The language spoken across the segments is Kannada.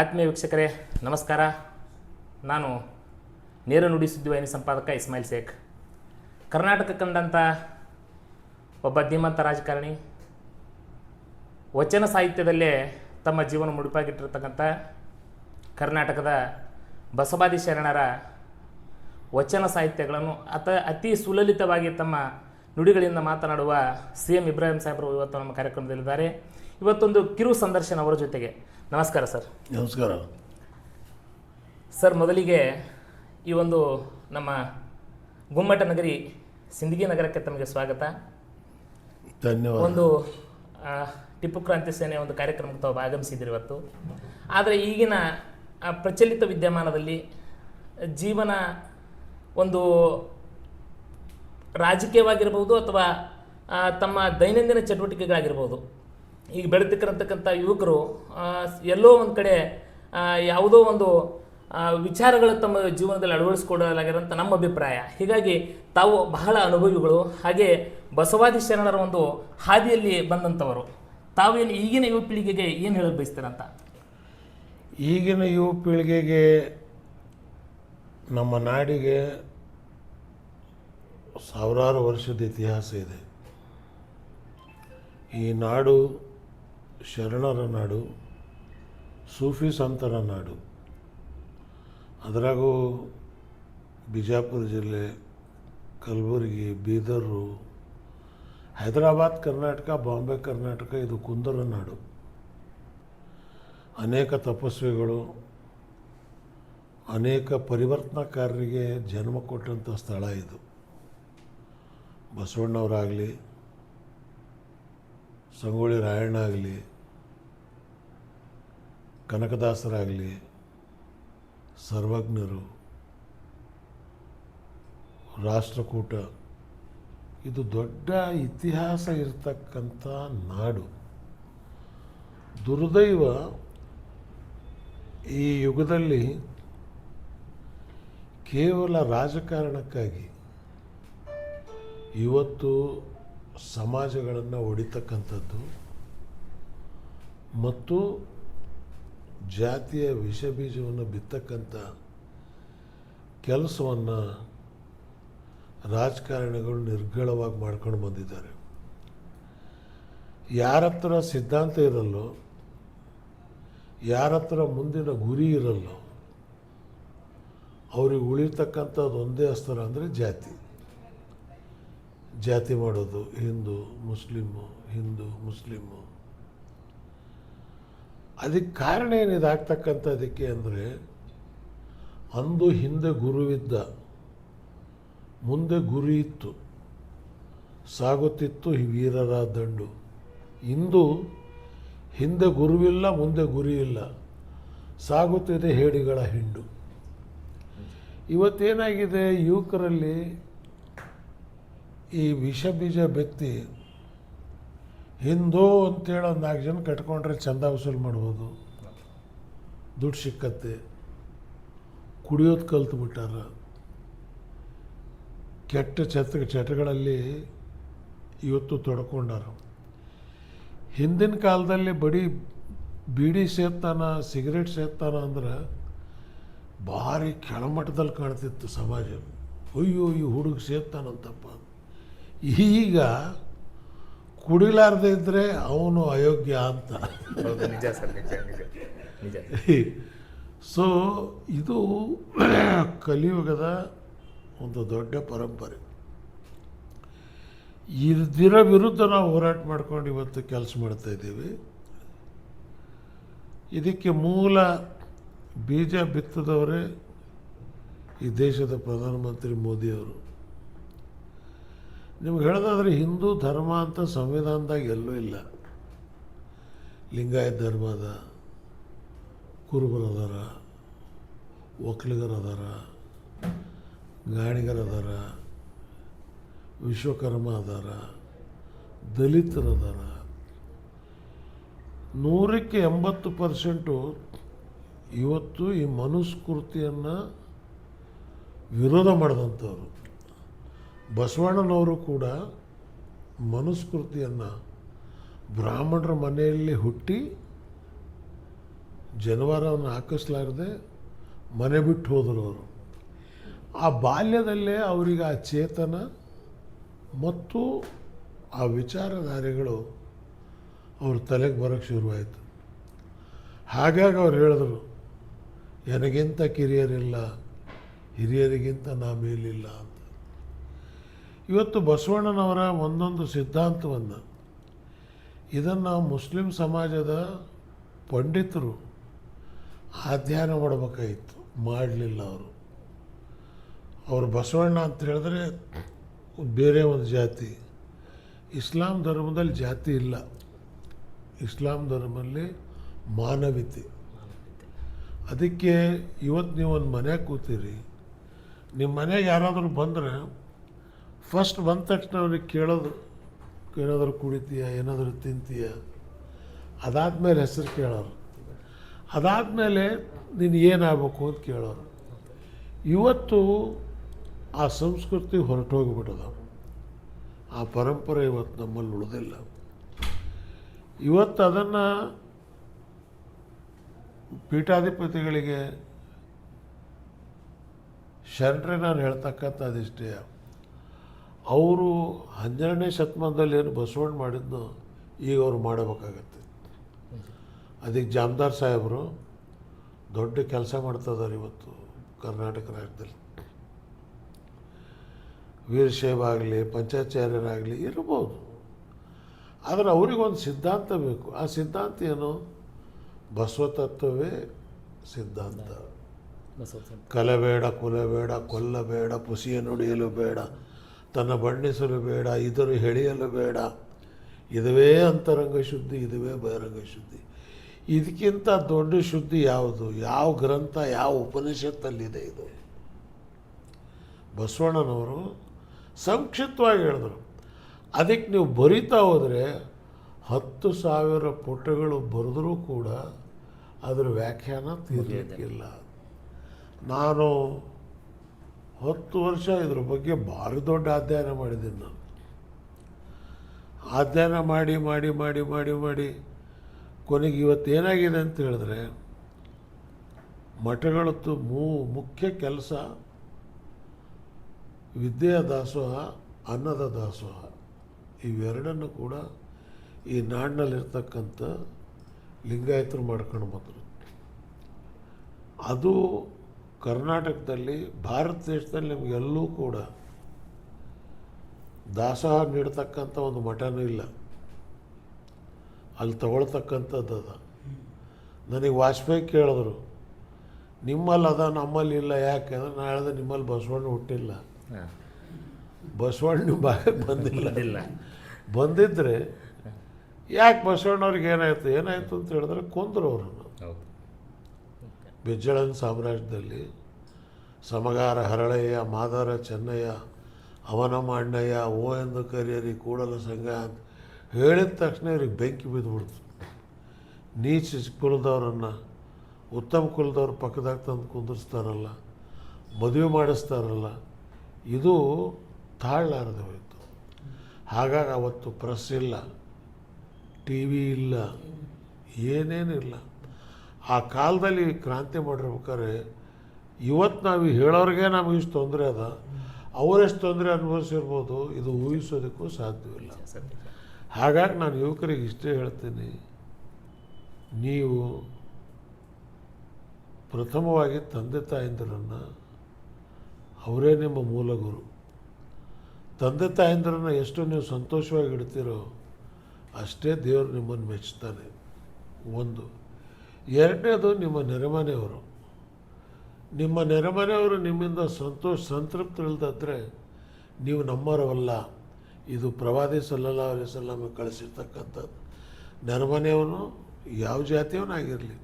ಆತ್ಮೀಯ ವೀಕ್ಷಕರೇ, ನಮಸ್ಕಾರ. ನಾನು ನೇರ ನುಡಿ ಸುದ್ದಿವಾಹಿನಿ ಸಂಪಾದಕ ಇಸ್ಮಾಯಿಲ್ ಶೇಖ್. ಕರ್ನಾಟಕ ಕಂಡಂಥ ಒಬ್ಬ ಧೀಮಂತ ರಾಜಕಾರಣಿ, ವಚನ ಸಾಹಿತ್ಯದಲ್ಲೇ ತಮ್ಮ ಜೀವನ ಮುಡುಪಾಗಿಟ್ಟಿರ್ತಕ್ಕಂಥ ಕರ್ನಾಟಕದ ಬಸವಾದಿ ಶರಣರ ವಚನ ಸಾಹಿತ್ಯಗಳನ್ನು ಅತ ಅತಿ ಸುಲಲಿತವಾಗಿ ತಮ್ಮ ನುಡಿಗಳಿಂದ ಮಾತನಾಡುವ ಸಿ ಎಂ ಇಬ್ರಾಹಿಂ ಸಾಹೇಬರು ಇವತ್ತು ನಮ್ಮ ಕಾರ್ಯಕ್ರಮದಲ್ಲಿದ್ದಾರೆ. ಇವತ್ತೊಂದು ಕಿರು ಸಂದರ್ಶನ ಅವರ ಜೊತೆಗೆ. ನಮಸ್ಕಾರ ಸರ್. ನಮಸ್ಕಾರ. ಸರ್ ಮೊದಲಿಗೆ ಈ ಒಂದು ನಮ್ಮ ಗುಮ್ಮಟ ನಗರಿ ಸಿಂದಗಿ ನಗರಕ್ಕೆ ತಮಗೆ ಸ್ವಾಗತ. ಧನ್ಯವಾದ. ಒಂದು ಆ, ಟಿಪ್ಪು ಕ್ರಾಂತಿ ಸೇನೆ ಒಂದು ಕಾರ್ಯಕ್ರಮಕ್ಕೆ ತಾವು ಆಗಮಿಸಿದ್ದೀರಿ ಇವತ್ತು. ಆದರೆ ಈಗಿನ ಆ, ಪ್ರಚಲಿತ ವಿದ್ಯಮಾನದಲ್ಲಿ ಜೀವನ ಒಂದು ರಾಜಕೀಯವಾಗಿರ್ಬೋದು ಅಥವಾ ಆ, ತಮ್ಮ ದೈನಂದಿನ ಚಟುವಟಿಕೆಗಳಾಗಿರ್ಬೋದು ಈಗ ಬೆಳೆತಕ್ಕಿರತಕ್ಕಂಥ ಯುವಕರು ಎಲ್ಲೋ ಒಂದು ಕಡೆ ಯಾವುದೋ ಒಂದು ವಿಚಾರಗಳು ತಮ್ಮ ಜೀವನದಲ್ಲಿ ಅಳವಡಿಸ್ಕೊಡಲಾಗಿರೋಂಥ ನಮ್ಮ ಅಭಿಪ್ರಾಯ. ಹೀಗಾಗಿ ತಾವು ಬಹಳ ಅನುಭವಿಗಳು, ಹಾಗೆ ಬಸವಾದಿ ಶರಣರ ಒಂದು ಹಾದಿಯಲ್ಲಿ ಬಂದಂಥವರು ತಾವೇನು ಈಗಿನ ಯುವ ಪೀಳಿಗೆಗೆ ಏನು ಹೇಳಿ ಬಯಸ್ತೀರಂತ? ಈಗಿನ ಯುವ ಪೀಳಿಗೆಗೆ ನಮ್ಮ ನಾಡಿಗೆ ಸಾವಿರಾರು ವರ್ಷದ ಇತಿಹಾಸ ಇದೆ. ಈ ನಾಡು ಶರಣರ ನಾಡು ಸೂಫಿ ಸಂತರ ನಾಡು ಅದರಾಗೂ ಬಿಜಾಪುರ ಜಿಲ್ಲೆ, ಕಲಬುರಗಿ, ಬೀದರು, ಹೈದರಾಬಾದ್, ಕರ್ನಾಟಕ, ಬಾಂಬೆ, ಕರ್ನಾಟಕ, ಇದು ಕುಂದರ ನಾಡು ಅನೇಕ ತಪಸ್ವಿಗಳು, ಅನೇಕ ಪರಿವರ್ತನಾಕಾರರಿಗೆ ಜನ್ಮ ಕೊಟ್ಟಂಥ ಸ್ಥಳ ಇದು. ಬಸವಣ್ಣವರಾಗಲಿ, ಸಂಗೊಳ್ಳಿ ರಾಯಣ್ಣ ಆಗಲಿ ಕನಕದಾಸರಾಗಲಿ ಸರ್ವಜ್ಞರು, ರಾಷ್ಟ್ರಕೂಟ, ಇದು ದೊಡ್ಡ ಇತಿಹಾಸ ಇರತಕ್ಕಂಥ ನಾಡು. ದುರ್ದೈವ ಈ ಯುಗದಲ್ಲಿ ಕೇವಲ ರಾಜಕಾರಣಕ್ಕಾಗಿ ಇವತ್ತು ಸಮಾಜಗಳನ್ನು ಒಡಿತಕ್ಕಂಥದ್ದು ಮತ್ತು ಜಾತಿಯ ವಿಷ ಬೀಜವನ್ನು ಬಿತ್ತಕ್ಕಂಥ ಕೆಲಸವನ್ನು ರಾಜಕಾರಣಿಗಳು ನಿರ್ಗಳವಾಗಿ ಮಾಡ್ಕೊಂಡು ಬಂದಿದ್ದಾರೆ. ಯಾರ ಹತ್ರ ಸಿದ್ಧಾಂತ ಇರಲ್ಲೋ ಯಾರ ಹತ್ರ ಮುಂದಿನ ಗುರಿ ಇರಲ್ಲೋ, ಅವ್ರಿಗೆ ಉಳಿತಕ್ಕಂಥದ್ದು ಒಂದೇ ಅಸ್ತ್ರ ಅಂದರೆ ಜಾತಿ. ಜಾತಿ ಮಾಡೋದು ಹಿಂದೂ, ಮುಸ್ಲಿಮು ಹಿಂದೂ, ಮುಸ್ಲಿಮು. ಅದಕ್ಕೆ ಕಾರಣ ಏನಿದೆ? ಅದಕ್ಕೆ ಅಂದರೆ, ಅಂದು ಹಿಂದೆ ಗುರುವಿದ್ದ, ಮುಂದೆ ಗುರಿ ಇತ್ತು, ಸಾಗುತ್ತಿತ್ತು ವೀರರ ದಂಡು ಇಂದು ಹಿಂದೆ ಗುರುವಿಲ್ಲ, ಮುಂದೆ ಗುರಿ ಇಲ್ಲ. ಸಾಗುತ್ತಿದೆ ಹೇಡಿಗಳ ಹಿಂಡು. ಇವತ್ತೇನಾಗಿದೆ? ಯುವಕರಲ್ಲಿ ಈ ವಿಷ ಬೀಜ ಬೆತ್ತಿ ಹಿಂದೂ ಅಂತೇಳಿ ಒಂದು ನಾಲ್ಕು ಜನ ಕಟ್ಕೊಂಡ್ರೆ ಚಂದ ವಸೂಲು ಮಾಡ್ಬೋದು. ದುಡ್ಡು ಸಿಕ್ಕತ್ತೆ. ಕುಡಿಯೋದು ಕಲ್ತು ಬಿಟ್ಟಾರ. ಕೆಟ್ಟ ಚಟ ಚಟಗಳಲ್ಲಿ ಇವತ್ತು ತೊಡ್ಕೊಂಡಾರ. ಹಿಂದಿನ ಕಾಲದಲ್ಲಿ ಬರೀ ಬೀಡಿ ಸೇರ್ತಾನ ಸಿಗರೇಟ್ ಸೇರ್ತಾನ ಅಂದ್ರೆ ಭಾರಿ ಕೆಳಮಟ್ಟದಲ್ಲಿ ಕಾಣ್ತಿತ್ತು ಸಮಾಜ. ಅಯ್ಯೋ, ಈ ಹುಡುಗ ಸೇರ್ತಾನಂತಪ್ಪ ಈಗ ಕುಡಿಲಾರ್ದೆ ಇದ್ದರೆ ಅವನು ಅಯೋಗ್ಯ ಅಂತ. ನಿಜ ಸರ್ ನಿಜ ನಿಜ ನಿಜ. ಸೊ ಇದು ಕಲಿಯುಗದ ಒಂದು ದೊಡ್ಡ ಪರಂಪರೆ. ಇದರ ವಿರುದ್ಧ ನಾವು ಹೋರಾಟ ಮಾಡ್ಕೊಂಡು ಇವತ್ತು ಕೆಲಸ ಮಾಡ್ತಾ ಇದ್ದೀವಿ. ಇದಕ್ಕೆ ಮೂಲ ಬೀಜ ಬಿತ್ತದವರೇ ಈ ದೇಶದ ಪ್ರಧಾನಮಂತ್ರಿ ಮೋದಿಯವರು. ನಿಮ್ಗೆ ಹೇಳೋದಾದ್ರೆ ಹಿಂದೂ ಧರ್ಮ ಅಂತ ಸಂವಿಧಾನದಾಗ ಎಲ್ಲೂ ಇಲ್ಲ. ಲಿಂಗಾಯತ ಧರ್ಮ ಅದ, ಕುರುಬರು ಅದಾರ ಒಕ್ಕಲಿಗರು ಅದಾರ ವಿಶ್ವಕರ್ಮ ಅದಾರ ದಲಿತರು ಅದಾರ ನೂರಕ್ಕೆ ಎಂಬತ್ತು ಪರ್ಸೆಂಟು ಇವತ್ತು ಈ ಮನುಸ್ಕೃತಿಯನ್ನು ವಿರೋಧ ಮಾಡಿದಂಥವ್ರು. ಬಸವಣ್ಣನವರು ಕೂಡ ಮನುಸ್ಮೃತಿಯನ್ನು ಬ್ರಾಹ್ಮಣರ ಮನೆಯಲ್ಲಿ ಹುಟ್ಟಿ ಜನವಾರವನ್ನು ಹಾಕಿಸ್ಲಾರದೆ ಮನೆ ಬಿಟ್ಟು ಹೋದರು ಅವರು. ಆ ಬಾಲ್ಯದಲ್ಲೇ ಅವರಿಗೆ ಆ ಚೇತನ ಮತ್ತು ಆ ವಿಚಾರಧಾರೆಗಳು ಅವ್ರ ತಲೆಗೆ ಬರೋಕ್ಕೆ ಶುರುವಾಯಿತು. ಹಾಗಾಗಿ ಅವ್ರು ಹೇಳಿದ್ರು ನನಗಿಂತ ಕಿರಿಯರಿಲ್ಲ, ಹಿರಿಯರಿಗಿಂತ ನಾ ಮೇಲಿಲ್ಲ ಅಂತ. ಇವತ್ತು ಬಸವಣ್ಣನವರ ಒಂದೊಂದು ಸಿದ್ಧಾಂತವನ್ನು ಇದನ್ನು ಮುಸ್ಲಿಂ ಸಮಾಜದ ಪಂಡಿತರು ಅಧ್ಯಯನ ಮಾಡಬೇಕಾಗಿತ್ತು ಮಾಡಲಿಲ್ಲ ಅವರು. ಅವರು ಬಸವಣ್ಣ ಅಂತ ಹೇಳಿದ್ರೆ ಬೇರೆ ಒಂದು ಜಾತಿ. ಇಸ್ಲಾಂ ಧರ್ಮದಲ್ಲಿ ಜಾತಿ ಇಲ್ಲ. ಇಸ್ಲಾಂ ಧರ್ಮದಲ್ಲಿ ಮಾನವೀಯತೆ. ಅದಕ್ಕೆ ಇವತ್ತು ನೀವು ಒಂದು ಮನೆಗೆ ಕೂತೀರಿ. ನಿಮ್ಮ ಮನೆಗೆ ಯಾರಾದರೂ ಬಂದರೆ ಫಸ್ಟ್ ಬಂದ ತಕ್ಷಣ ಅವನಿಗೆ ಕೇಳೋದು ಏನಾದರೂ ಕುಡಿತೀಯ ಏನಾದರೂ ತಿಂತೀಯ? ಅದಾದಮೇಲೆ ಹೆಸರು ಕೇಳೋರು. ಅದಾದಮೇಲೆ ನೀನು ಏನಾಗಬೇಕು ಅಂತ ಕೇಳೋರು. ಇವತ್ತು ಆ ಸಂಸ್ಕೃತಿ ಹೊರಟೋಗಿಬಿಟ್ಟದ. ಆ ಪರಂಪರೆ ಇವತ್ತು ನಮ್ಮಲ್ಲಿ ಉಳಿದಿಲ್ಲ. ಇವತ್ತು ಅದನ್ನು ಪೀಠಾಧಿಪತಿಗಳಿಗೆ ಶರಣರೇ ನಾನು ಹೇಳ್ತಕ್ಕಂಥದ್ದಿಷ್ಟೇ. ಅವರು ಹನ್ನೆರಡನೇ ಶತಮಾನದಲ್ಲಿ ಏನು ಬಸವಣ್ಣ ಮಾಡಿದ್ನೋ ಈಗ ಅವ್ರು ಮಾಡಬೇಕಾಗತ್ತೆ. ಅದಕ್ಕೆ ಜಾಮದಾರ್ ಸಾಹೇಬರು ದೊಡ್ಡ ಕೆಲಸ ಮಾಡ್ತಾಯಿದ್ದಾರೆ ಇವತ್ತು ಕರ್ನಾಟಕ ರಾಜ್ಯದಲ್ಲಿ. ವೀರಶೈವ ಆಗಲಿ ಪಂಚಾಚಾರ್ಯರಾಗಲಿ ಇರ್ಬೋದು. ಆದರೆ ಅವರಿಗೊಂದು ಸಿದ್ಧಾಂತ ಬೇಕು. ಆ ಸಿದ್ಧಾಂತ ಏನು? ಬಸವತತ್ವವೇ ಸಿದ್ಧಾಂತ. ಕಲಬೇಡ ಕುಲಬೇಡ ಕೊಲ್ಲಬೇಡ ಪುಸಿಯ ನುಡಿಯಲು ಬೇಡ. ತನ್ನ ಬಣ್ಣಿಸಲು ಬೇಡ ಇದರು ಹೇಳಿಯಲು ಬೇಡ. ಇದುವೇ ಅಂತರಂಗ ಶುದ್ಧಿ ಇದುವೇ ಬಹಿರಂಗ ಶುದ್ಧಿ. ಇದಕ್ಕಿಂತ ದೊಡ್ಡ ಶುದ್ಧಿ ಯಾವುದು? ಯಾವ ಗ್ರಂಥ ಯಾವ ಉಪನಿಷತ್ತಲ್ಲಿದೆ ಇದು? ಬಸವಣ್ಣನವರು ಸಂಕ್ಷಿಪ್ತವಾಗಿ ಹೇಳಿದರು. ಅದಕ್ಕೆ ನೀವು ಬರಿತಾ ಹೋದರೆ ಹತ್ತು ಸಾವಿರ ಪುಟಗಳು ಬರೆದರೂ ಕೂಡ ಅದರ ವ್ಯಾಖ್ಯಾನ ತೀರ್ಲಿಕ್ಕಿಲ್ಲ ನಾನು ಹತ್ತು ವರ್ಷ ಇದ್ರ ಬಗ್ಗೆ ಭಾರಿ ದೊಡ್ಡ ಅಧ್ಯಯನ ಮಾಡಿದ್ದೀನಿ ನಾನು. ಅಧ್ಯಯನ ಮಾಡಿ ಮಾಡಿ ಮಾಡಿ ಮಾಡಿ ಮಾಡಿ ಕೊನೆಗೆ ಇವತ್ತು ಏನಾಗಿದೆ ಅಂತ ಹೇಳಿದ್ರೆ ಮಠಗಳದ್ದು ಮೂ, ಮುಖ್ಯ ಕೆಲಸ ವಿದ್ಯೆಯ ದಾಸೋಹ, ಅನ್ನದ ದಾಸೋಹ. ಇವೆರಡನ್ನು ಕೂಡ ಈ ನಾಡಿನಲ್ಲಿರ್ತಕ್ಕಂಥ ಲಿಂಗಾಯತರು ಮಾಡ್ಕೊಂಡು ಬಂದರು. ಅದು ಕರ್ನಾಟಕದಲ್ಲಿ ಭಾರತ ದೇಶದಲ್ಲಿ ನಿಮಗೆಲ್ಲೂ ಕೂಡ ದಾಸಹ ನೀಡತಕ್ಕಂಥ ಒಂದು ಮಠನೂ ಇಲ್ಲ. ಅಲ್ಲಿ ತಗೊಳ್ತಕ್ಕಂಥದ್ದು ಅದ. ನನಗೆ ವಾಜಪೇಯಿ ಕೇಳಿದ್ರು ನಿಮ್ಮಲ್ಲಿ ಅದ ನಮ್ಮಲ್ಲಿ ಇಲ್ಲ ಯಾಕೆ? ಅಂದ್ರೆ ನಾನು ಹೇಳಿದೆ ನಿಮ್ಮಲ್ಲಿ ಬಸವಣ್ಣ ಹುಟ್ಟಿಲ್ಲ. ಬಸವಣ್ಣ ನಿಮ್ಮ ಭಾಗಕ್ಕೆ ಬಂದಿಲ್ಲ. ಇಲ್ಲ ಬಂದಿದ್ದರೆ ಯಾಕೆ ಬಸವಣ್ಣವ್ರಿಗೆ ಏನಾಯಿತು? ಏನಾಯಿತು ಅಂತ ಹೇಳಿದ್ರೆ ಕೊಂದರು ಅವರನ್ನು. ಬಿಜ್ಜಳನ ಸಾಮ್ರಾಜ್ಯದಲ್ಲಿ ಸಮಗಾರ ಹರಳಯ್ಯ ಮಾದಾರ ಚೆನ್ನಯ್ಯ ಅವನಮ್ಮ ಅಣ್ಣಯ್ಯ ಓ ಎಂದು ಕರಿಯರಿ ಕೂಡಲ ಸಂಘ ಅಂತ ಹೇಳಿದ ತಕ್ಷಣ ಇವ್ರಿಗೆ ಬೆಂಕಿ ಬಿದ್ದುಬಿಡ್ತು. ನೀಚ ಕುಲದವರನ್ನು, ಉತ್ತಮ ಕುಲದವ್ರ ಪಕ್ಕದಾಗ ತಂದು ಕುಂದಿರ್ಸ್ತಾರಲ್ಲ, ಮದುವೆ ಮಾಡಿಸ್ತಾರಲ್ಲ, ಇದು ತಾಳ್ಲಾರದೆ ಹೋಯಿತು. ಹಾಗಾಗಿ ಅವತ್ತು ಪ್ರೆಸ್ ಇಲ್ಲ, ಟಿ ವಿ ಇಲ್ಲ ಏನೇನಿಲ್ಲ ಆ ಕಾಲದಲ್ಲಿ ಕ್ರಾಂತಿ ಮಾಡಿರ್ಬೇಕಾದ್ರೆ ಇವತ್ತು ನಾವು ಹೇಳೋರಿಗೆ ನಮಗೆ ಇಷ್ಟು ತೊಂದರೆ ಅದ. ಅವರೆಷ್ಟು ತೊಂದರೆ ಅನುಭವಿಸಿರ್ಬೋದು ಇದು ಊಹಿಸೋದಕ್ಕೂ ಸಾಧ್ಯವಿಲ್ಲ. ಹಾಗಾಗಿ ನಾನು ಯುವಕರಿಗೆ ಇಷ್ಟೇ ಹೇಳ್ತೀನಿ ನೀವು ಪ್ರಥಮವಾಗಿ ತಂದೆ ತಾಯಂದಿರನ್ನು ಅವರೇ ನಿಮ್ಮ ಮೂಲ ಗುರು ತಂದೆ ತಾಯಂದಿರನ್ನು ಎಷ್ಟು ನೀವು ಸಂತೋಷವಾಗಿ ಇಡ್ತೀರೋ ಅಷ್ಟೇ ದೇವರು ನಿಮ್ಮನ್ನು ಮೆಚ್ಚುತ್ತಾನೆ ಒಂದು. ಎರಡನೇದು ನಿಮ್ಮ ನೆರೆಮನೆಯವರು. ನಿಮ್ಮ ನೆರೆಮನೆಯವರು ನಿಮ್ಮಿಂದ ಸಂತೋಷ ಸಂತೃಪ್ತಿಲ್ದಿದ್ರೆ ನೀವು ನಮ್ಮವರವಲ್ಲ. ಇದು ಪ್ರವಾದಿ ಸಲ್ಲಲ್ಲ ಅಲಿಸಲ್ಲಮ ಕಳಿಸಿರ್ತಕ್ಕಂಥದ್ದು. ನೆರೆಮನೆಯವನು ಯಾವ ಜಾತಿಯವನಾಗಿರಲಿ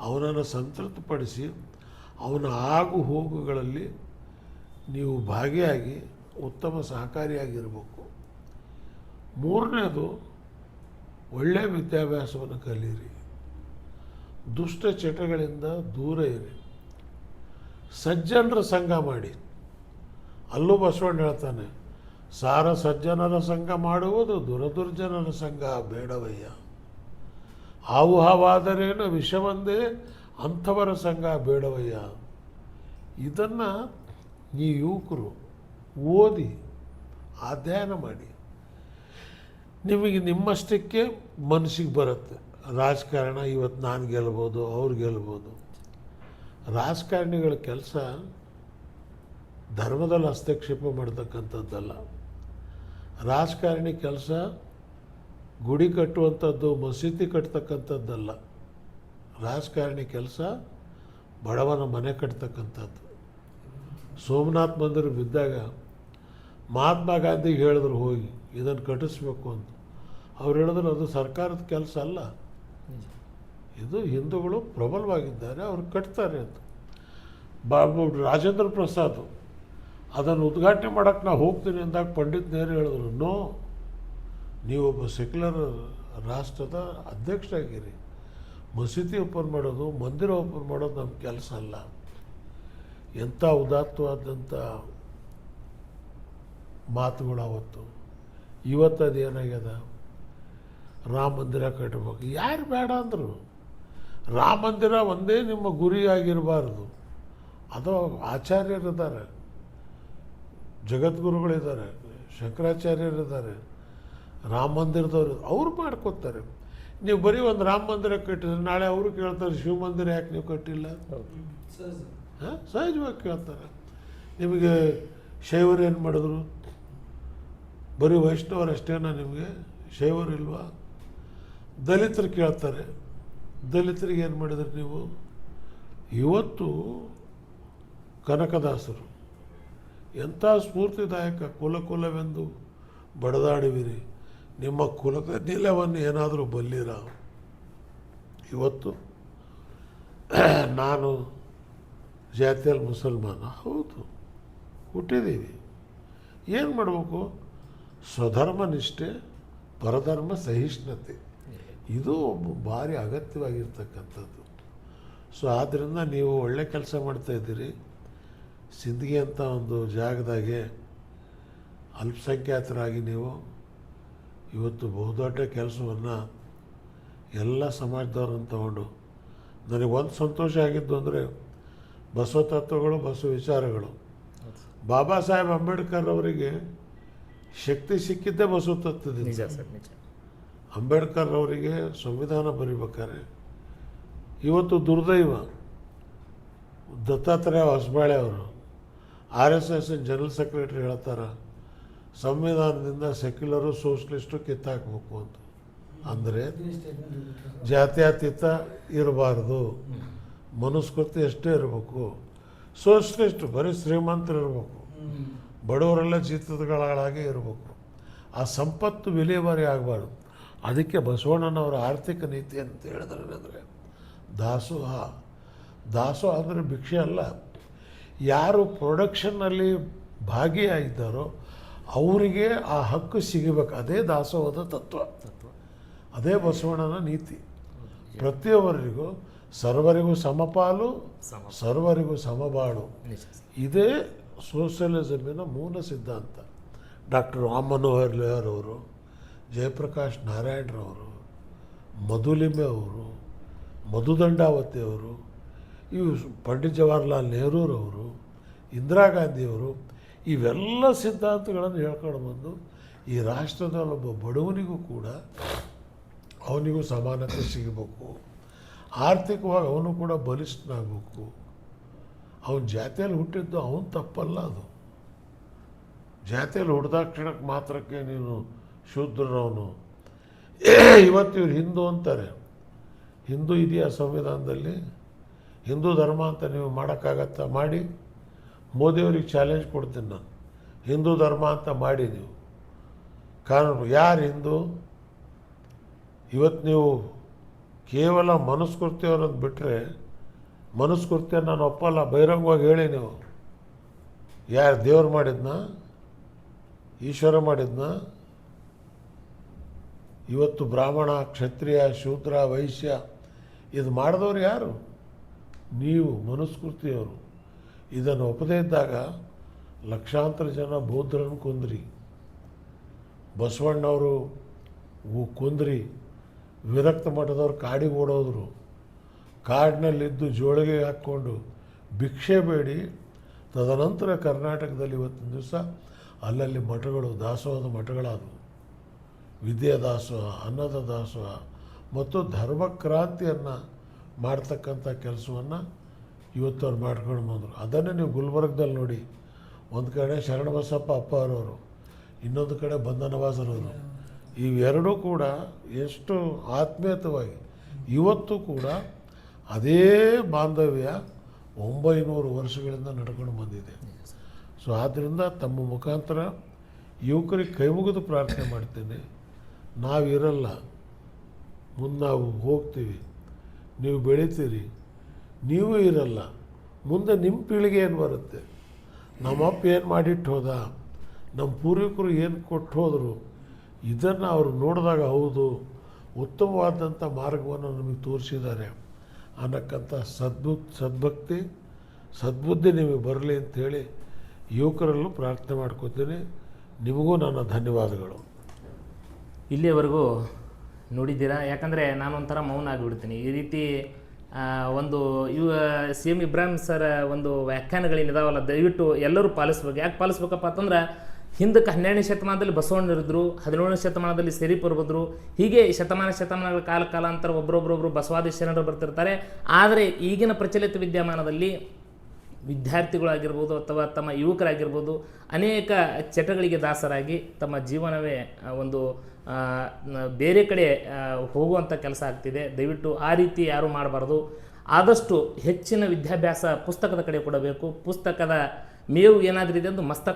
ಅವನನ್ನು ಸಂತೃಪ್ತಿಪಡಿಸಿ, ಅವನ ಆಗು ಹೋಗುಗಳಲ್ಲಿ ನೀವು ಭಾಗಿಯಾಗಿ ಉತ್ತಮ ಸಹಕಾರಿಯಾಗಿರಬೇಕು. ಮೂರನೇದು ಒಳ್ಳೆಯ ವಿದ್ಯಾಭ್ಯಾಸವನ್ನು ಕಲಿಯಿರಿ. ದುಷ್ಟ ಚಟಗಳಿಂದ ದೂರ ಇರಿ. ಸಜ್ಜನರ ಸಂಘ ಮಾಡಿ. ಅಲ್ಲೂ ಬಸವಣ್ಣ ಹೇಳ್ತಾನೆ, ಸಾರ ಸಜ್ಜನರ ಸಂಘ ಮಾಡುವುದು ದುರದುರ್ಜನರ ಸಂಘ ಬೇಡವಯ್ಯ. ಹಾವು ಹಾವಾದರೇನು ವಿಷವೊಂದೇ ಅಂಥವರ ಸಂಘ ಬೇಡವಯ್ಯ. ಇದನ್ನು ಈ ಯುವಕರು ಓದಿ, ಅಧ್ಯಯನ ಮಾಡಿ. ನಿಮಗೆ ನಿಮ್ಮಷ್ಟಕ್ಕೆ ಮನಸ್ಸಿಗೆ ಬರುತ್ತೆ. ರಾಜಕಾರಣ ಇವತ್ತು ನಾನು ಗೆಲ್ಬೋದು, ಅವ್ರು ಗೆಲ್ಬೋದು. ರಾಜಕಾರಣಿಗಳ ಕೆಲಸ ಧರ್ಮದಲ್ಲಿ ಹಸ್ತಕ್ಷೇಪ ಮಾಡ್ತಕ್ಕಂಥದ್ದಲ್ಲ. ರಾಜಕಾರಣಿ ಕೆಲಸ ಗುಡಿ ಕಟ್ಟುವಂಥದ್ದು, ಮಸೀದಿ ಕಟ್ತಕ್ಕಂಥದ್ದಲ್ಲ. ರಾಜಕಾರಣಿ ಕೆಲಸ ಬಡವನ ಮನೆ ಕಟ್ತಕ್ಕಂಥದ್ದು. ಸೋಮನಾಥ್ ಮಂದಿರ ಬಿದ್ದಾಗ ಮಹಾತ್ಮ ಗಾಂಧಿಗೆ ಹೇಳಿದ್ರು ಹೋಗಿ, ಇದನ್ನು ಕಟ್ಟಿಸ್ಬೇಕು ಅಂತ. ಅವ್ರು ಹೇಳಿದ್ರು ಅದು ಸರ್ಕಾರದ ಕೆಲಸ ಅಲ್ಲ. ಇದು ಹಿಂದೂಗಳು ಪ್ರಬಲವಾಗಿದ್ದಾರೆ, ಅವರು ಕಟ್ತಾರೆ ಅಂತ. ಬಾಬು ರಾಜೇಂದ್ರ ಪ್ರಸಾದ್, ಅದನ್ನು ಉದ್ಘಾಟನೆ ಮಾಡೋಕ್ಕೆ ನಾವು ಹೋಗ್ತೀನಿ ಅಂದಾಗ ಪಂಡಿತ್ ನೇರು ಹೇಳಿದ್ರು, ನೋ, ನೀವೊಬ್ಬ ಸೆಕ್ಯುಲರ್ ರಾಷ್ಟ್ರದ ಅಧ್ಯಕ್ಷರಾಗಿರಿ. ಮಸೀದಿ ಓಪನ್ ಮಾಡೋದು, ಮಂದಿರ ಓಪನ್ ಮಾಡೋದು ನಮ್ಮ ಕೆಲಸ ಅಲ್ಲ. ಎಂಥ ಉದಾತ್ತವಾದಂಥ ಮಾತುಗಳು ಅವತ್ತು. ಇವತ್ತು ಅದು ಏನಾಗ್ಯದ ರಾಮ ಮಂದಿರ ಕಟ್ಟಬೇಕು. ಯಾರು ಬೇಡ ಅಂದರು. ರಾಮ ಮಂದಿರ ಒಂದೇ ನಿಮ್ಮ ಗುರಿ ಆಗಿರಬಾರ್ದು ಅದು ಆಚಾರ್ಯರಿದ್ದಾರೆ. ಜಗದ್ಗುರುಗಳಿದ್ದಾರೆ. ಶಂಕರಾಚಾರ್ಯರಿದ್ದಾರೆ. ರಾಮ ಮಂದಿರದವರು ಅವ್ರು ಮಾಡ್ಕೊತಾರೆ. ನೀವು ಬರೀ ಒಂದು ರಾಮ ಮಂದಿರ ಕಟ್ಟಿದ್ರೆ ನಾಳೆ ಅವರು ಕೇಳ್ತಾರೆ, ಶಿವ ಮಂದಿರ ಯಾಕೆ ನೀವು ಕಟ್ಟಿಲ್ಲ? ಹಾಂ, ಸಹಜವಾಗಿ ಕೇಳ್ತಾರೆ. ನಿಮಗೆ ಶೈವರು ಏನು ಮಾಡಿದ್ರು? ಬರೀ ವೈಷ್ಣವರು ಅಷ್ಟೇನಾ ನಿಮಗೆ? ಶೈವರು ಇಲ್ವಾ? ದಲಿತರು ಕೇಳ್ತಾರೆ, ದಲಿತರಿಗೆ ಏನು ಮಾಡಿದ್ರಿ ನೀವು? ಇವತ್ತು ಕನಕದಾಸರು, ಎಂಥ ಸ್ಫೂರ್ತಿದಾಯಕ ಕುಲ ಕುಲವೆಂದು ಬಡದಾಡುವಿರಿ. ನಿಮ್ಮ ಕುಲದ ನಿಲವನ್ನು ಏನಾದರೂ ಬಲ್ಲಿರ? ಇವತ್ತು ನಾನು ಜಾತಿಯಲ್ಲಿ ಮುಸಲ್ಮಾನ. ಹೌದು, ಹುಟ್ಟಿದ್ದೀವಿ. ಏನು ಮಾಡಬೇಕು? ಸ್ವಧರ್ಮ ನಿಷ್ಠೆ ಪರಧರ್ಮ ಸಹಿಷ್ಣುತೆ. ಇದು ಭಾರಿ ಅಗತ್ಯವಾಗಿರ್ತಕ್ಕಂಥದ್ದು. ಸೊ ಆದ್ದರಿಂದ ನೀವು ಒಳ್ಳೆ ಕೆಲಸ ಮಾಡ್ತಾಯಿದ್ದೀರಿ ಸಿಂದಗಿ ಅಂತ ಒಂದು ಜಾಗದಾಗೆ ಅಲ್ಪಸಂಖ್ಯಾತರಾಗಿ ನೀವು ಇವತ್ತು ಬಹುದೊಡ್ಡ ಕೆಲಸವನ್ನು ಎಲ್ಲ ಸಮಾಜದವ್ರನ್ನ ತಗೊಂಡು, ನನಗೆ ಒಂದು ಸಂತೋಷ ಆಗಿದ್ದು ಅಂದರೆ ಬಸವ ತತ್ವಗಳು, ಬಸವ ವಿಚಾರಗಳು. ಬಾಬಾ ಸಾಹೇಬ್ ಅಂಬೇಡ್ಕರ್ ಅವರಿಗೆ ಶಕ್ತಿ ಸಿಕ್ಕಿದ್ದೇ ಬಸವ ತತ್ವದಿಂದ. ಅಂಬೇಡ್ಕರ್ ಅವರಿಗೆ ಸಂವಿಧಾನ ಬರಿಬೇಕಾರೆ. ಇವತ್ತು ದುರ್ದೈವ ದತ್ತಾತ್ರೇಯ ಹೊಸಬಾಳೆ ಅವರು R S S general secretary ಹೇಳ್ತಾರೆ, ಸಂವಿಧಾನದಿಂದ ಸೆಕ್ಯುಲರು ಸೋಷಲಿಸ್ಟು ಕಿತ್ತಾಕಬೇಕು ಅಂತ. ಅಂದರೆ ಜಾತ್ಯಾತೀತ ಇರಬಾರ್ದು, ಮನುಸ್ಕೃತಿ ಎಷ್ಟೇ ಇರಬೇಕು, ಸೋಷಲಿಸ್ಟ್ ಬರೀ ಶ್ರೀಮಂತರು ಇರಬೇಕು, ಬಡವರೆಲ್ಲ ಚಿತ್ತಗಳಾಗಿ ಇರಬೇಕು. ಆ ಸಂಪತ್ತು ವಿಲೇವಾರಿ ಆಗಬಾರ್ದು. ಅದಕ್ಕೆ ಬಸವಣ್ಣನವರ ಆರ್ಥಿಕ ನೀತಿ ಅಂತ ಹೇಳಿದ್ರೆ ಅಂದರೆ ದಾಸೋಹ. ದಾಸೋಹ ಅಂದರೆ ಭಿಕ್ಷೆ ಅಲ್ಲ. ಯಾರು ಪ್ರೊಡಕ್ಷನ್ನಲ್ಲಿ ಭಾಗಿಯಾಗಿದ್ದಾರೋ ಅವರಿಗೆ ಆ ಹಕ್ಕು ಸಿಗಬೇಕು. ಅದೇ ದಾಸೋಹದ ತತ್ವ. ತತ್ವ ಅದೇ ಬಸವಣ್ಣನ ನೀತಿ. ಪ್ರತಿಯೊಬ್ಬರಿಗೂ ಸರ್ವರಿಗೂ ಸಮಪಾಲು ಸರ್ವರಿಗೂ ಸಮಬಾಳು. ಇದೇ ಸೋಷಿಯಲಿಸಮಿನ ಮೂಲ ಸಿದ್ಧಾಂತ. ಡಾಕ್ಟರ್ ರಾಮ್ ಮನೋಹರ್ ಲೇಹರ್ ಅವರು ಜಯಪ್ರಕಾಶ್ ನಾರಾಯಣರವರು ಮಧುಲಿಮೆ ಅವರು, ಮಧುದಂಡಾವತಿ ಅವರು, ಇವು ಪಂಡಿತ್ ಜವಾಹರ್ಲಾಲ್ ನೆಹರೂರವರು, ಇಂದಿರಾ ಗಾಂಧಿಯವರು, ಇವೆಲ್ಲ ಸಿದ್ಧಾಂತಗಳನ್ನು ಹೇಳ್ಕೊಂಡು ಬಂದು ಈ ಒಬ್ಬ ಬಡವನಿಗೂ ಕೂಡ ಅವನಿಗೂ ಸಮಾನತೆ ಸಿಗಬೇಕು. ಆರ್ಥಿಕವಾಗಿ ಅವನು ಕೂಡ ಬಲಿಷ್ಠನಾಗಬೇಕು. ಅವನ ಜಾತಿಯಲ್ಲಿ ಹುಟ್ಟಿದ್ದು ಅವನು ತಪ್ಪಲ್ಲ ಅದು. ಜಾತಿಯಲ್ಲಿ ಹುಡ್ದಾಕ್ಷಣಕ್ಕೆ ಮಾತ್ರಕ್ಕೆ ನೀನು ಶೂದ್ರನವನು. ಇವತ್ತು ಇವ್ರು ಹಿಂದೂ ಅಂತಾರೆ. ಹಿಂದೂ ಇದೆಯಾ ಸಂವಿಧಾನದಲ್ಲಿ? ಹಿಂದೂ ಧರ್ಮ ಅಂತ ನೀವು ಮಾಡೋಕ್ಕಾಗತ್ತಾ? ಮಾಡಿ. ಮೋದಿಯವ್ರಿಗೆ ಚಾಲೆಂಜ್ ಕೊಡ್ತೀನಿ ನಾನು. ಹಿಂದೂ ಧರ್ಮ ಅಂತ ಮಾಡಿ ನೀವು. ಕಾನೂನು. ಯಾರು ಹಿಂದೂ? ಇವತ್ತು ನೀವು ಕೇವಲ ಮನುಸ್ಕೃತಿಯವರನ್ನು ಬಿಟ್ಟರೆ ಮನಸ್ಕೃತಿಯನ್ನು ನಾನು ಒಪ್ಪಲ್ಲ. ಬಹಿರಂಗವಾಗಿ ಹೇಳಿ ನೀವು. ಯಾರು ದೇವ್ರು ಮಾಡಿದ್ನ? ಈಶ್ವರ ಮಾಡಿದ್ನ? ಇವತ್ತು ಬ್ರಾಹ್ಮಣ, ಕ್ಷತ್ರಿಯ, ಶೂದ್ರ, ವೈಶ್ಯ, ಇದು ಮಾಡಿದವರು ಯಾರು? ನೀವು, ಮನುಸ್ಕೃತಿಯವರು. ಇದನ್ನು ಒಪ್ಪದೇ ಇದ್ದಾಗ ಲಕ್ಷಾಂತರ ಜನ ಬೌದ್ಧರನ್ನು ಕೊಂದ್ರಿ. ಬಸವಣ್ಣವರು ಕೊಂದ್ರಿ. ವಿರಕ್ತ ಮಠದವ್ರು ಕಾಡಿಗೆ ಓಡೋದ್ರು. ಕಾಡಿನಲ್ಲಿದ್ದು ಜೋಳಿಗೆ ಹಾಕ್ಕೊಂಡು ಭಿಕ್ಷೆ ಬೇಡಿ. ತದನಂತರ ಕರ್ನಾಟಕದಲ್ಲಿ ಇವತ್ತಿನ ದಿವಸ ಅಲ್ಲಲ್ಲಿ ಮಠಗಳು ದಾಸೋಹದ ಮಠಗಳಾದವು. ವಿದ್ಯಾ ದಾಸೋಹ ಅನ್ನದ ದಾಸೋಹ ಮತ್ತು ಧರ್ಮಕ್ರಾಂತಿಯನ್ನು ಮಾಡ್ತಕ್ಕಂಥ ಕೆಲಸವನ್ನು ಇವತ್ತವ್ರು ಮಾಡ್ಕೊಂಡು ಬಂದರು. ಅದನ್ನೇ ನೀವು ಗುಲ್ಬರ್ಗದಲ್ಲಿ ನೋಡಿ, ಒಂದು ಕಡೆ ಶರಣಬಸಪ್ಪ ಅಪ್ಪ ಅವರವರು ಇನ್ನೊಂದು ಕಡೆ ಬಂಧನವಾಸರವರು, ಇವೆರಡೂ ಕೂಡ ಎಷ್ಟು ಆತ್ಮೀಯತವಾಗಿ, ಇವತ್ತು ಕೂಡ ಅದೇ ಬಾಂಧವ್ಯ ಒಂಬೈನೂರು ವರ್ಷಗಳಿಂದ ನಡ್ಕೊಂಡು ಬಂದಿದೆ. ಸೊ ಆದ್ದರಿಂದ ತಮ್ಮ ಮುಖಾಂತರ ಯುವಕರಿಗೆ ಕೈ ಮುಗಿದು ಪ್ರಾರ್ಥನೆ ಮಾಡ್ತೇನೆ. ನಾವಿರಲ್ಲ. ಮುಂದೆ ನಾವು ಹೋಗ್ತೀವಿ. ನೀವು ಬೆಳಿತೀರಿ. ನೀವು ಇರಲ್ಲ. ಮುಂದೆ ನಿಮ್ಮ ಪೀಳಿಗೆ ಏನು ಬರುತ್ತೆ? ನಮ್ಮಪ್ಪ ಏನು ಮಾಡಿಟ್ಟು ಹೋದ? ನಮ್ಮ ಪೂರ್ವಿಕರು ಏನು ಕೊಟ್ಟು ಹೋದರು? ಇದನ್ನು ಅವರು ನೋಡಿದಾಗ ಹೌದು ಉತ್ತಮವಾದಂಥ ಮಾರ್ಗವನ್ನು ನಮಗೆ ತೋರಿಸಿದ್ದಾರೆ. ಅನ್ನಕ್ಕಂಥ ಸದ್ಬು ಸದ್ಭಕ್ತಿ, ಸದ್ಬುದ್ಧಿ ನಿಮಗೆ ಬರಲಿ ಅಂಥೇಳಿ ಯುವಕರಲ್ಲೂ ಪ್ರಾರ್ಥನೆ ಮಾಡ್ಕೋತೀನಿ. ನಿಮಗೂ ನನ್ನ ಧನ್ಯವಾದಗಳು. ಇಲ್ಲಿಯವರೆಗೂ ನೋಡಿದ್ದೀರಾ? ಯಾಕಂದರೆ ನಾನೊಂಥರ ಮೌನ ಆಗಿಬಿಡ್ತೀನಿ. ಈ ರೀತಿ ಒಂದು ಇವ ಸಿ ಎಂ ಇಬ್ರಾಹಿಂ ಸರ್ ಒಂದು ವ್ಯಾಖ್ಯಾನಗಳೇನಿದಾವಲ್ಲ ದಯವಿಟ್ಟು ಎಲ್ಲರೂ ಪಾಲಿಸ್ಬೇಕು. ಯಾಕೆ ಪಾಲಿಸ್ಬೇಕಪ್ಪ ಅಂತಂದ್ರೆ, ಹಿಂದಕ್ಕೆ ಹನ್ನೆರಡನೇ ಶತಮಾನದಲ್ಲಿ ಬಸವಣ್ಣರಿದ್ದರು ಹದಿನೇಳನೇ ಶತಮಾನದಲ್ಲಿ ಸಿರಿಪುರ ಬಂದರು ಹೀಗೆ ಶತಮಾನ ಶತಮಾನಗಳ ಕಾಲ ಕಾಲಾಂತರ ಒಬ್ಬರೊಬ್ಬರೊಬ್ಬರು ಬಸವಾದಿ ಶರಣರು ಬರ್ತಿರ್ತಾರೆ. ಆದರೆ ಈಗಿನ ಪ್ರಚಲಿತ ವಿದ್ಯಮಾನದಲ್ಲಿ ವಿದ್ಯಾರ್ಥಿಗಳಾಗಿರ್ಬೋದು ಅಥವಾ ತಮ್ಮ ಯುವಕರಾಗಿರ್ಬೋದು ಅನೇಕ ಚಟಗಳಿಗೆ ದಾಸರಾಗಿ ತಮ್ಮ ಜೀವನವೇ ಒಂದು ಬೇರೆ ಕಡೆ ಹೋಗುವಂಥ ಕೆಲಸ ಆಗ್ತಿದೆ. ದಯವಿಟ್ಟು ಆ ರೀತಿ ಯಾರೂ ಮಾಡಬಾರ್ದು. ಆದಷ್ಟು ಹೆಚ್ಚಿನ ವಿದ್ಯಾಭ್ಯಾಸ ಪುಸ್ತಕದ ಕಡೆ ಕೊಡಬೇಕು. ಪುಸ್ತಕದ ಮೇವು ಏನಾದರೂ ಇದೆ ಎಂದು ಮಸ್ತಕ